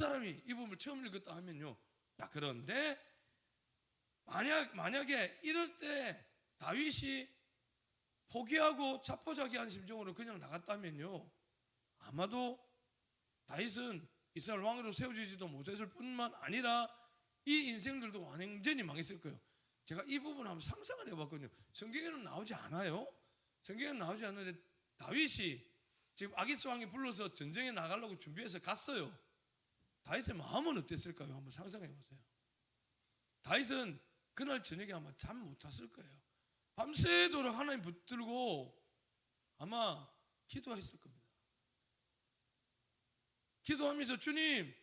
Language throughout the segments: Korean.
사람이 이 부분을 처음 읽었다 하면요. 야 그런데 만약 만약에 이럴 때 다윗이 포기하고 자포자기한 심정으로 그냥 나갔다면요. 아마도 다윗은 이스라엘 왕으로 세워지지도 못했을 뿐만 아니라 이 인생들도 완전히 망했을 거예요. 제가 이 부분 한번 상상을 해봤거든요. 성경에는 나오지 않아요. 성경에는 나오지 않는데 다윗이 지금 아기스 왕이 불러서 전쟁에 나가려고 준비해서 갔어요. 다윗의 마음은 어땠을까요? 한번 상상해 보세요. 다윗은 그날 저녁에 아마 잠 못 잤을 거예요. 밤새도록 하나님 붙들고 아마 기도했을 겁니다. 기도하면서 주님,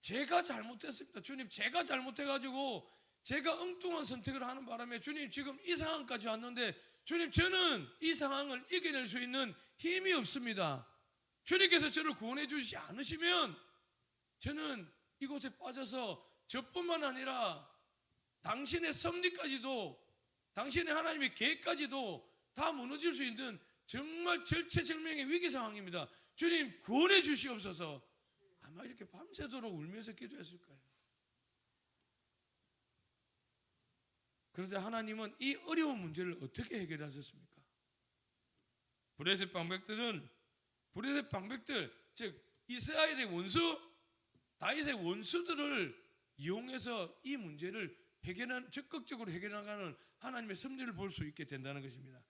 제가 잘못했습니다. 주님, 제가 잘못해가지고 제가 엉뚱한 선택을 하는 바람에 주님 지금 이 상황까지 왔는데 주님 저는 이 상황을 이겨낼 수 있는 힘이 없습니다. 주님께서 저를 구원해 주시지 않으시면 저는 이곳에 빠져서 저뿐만 아니라 당신의 섭리까지도 당신의 하나님의 계획까지도 다 무너질 수 있는 정말 절체절명의 위기 상황입니다. 주님 구원해 주시옵소서. 아마 이렇게 밤새도록 울면서 기도했을 거예요. 그러자 하나님은 이 어려운 문제를 어떻게 해결하셨습니까? 브레셋 방백들은 브레셋 방백들 즉 이스라엘의 원수 다윗의 원수들을 이용해서 이 문제를 해결한 적극적으로 해결하는 하나님의 섭리를 볼 수 있게 된다는 것입니다.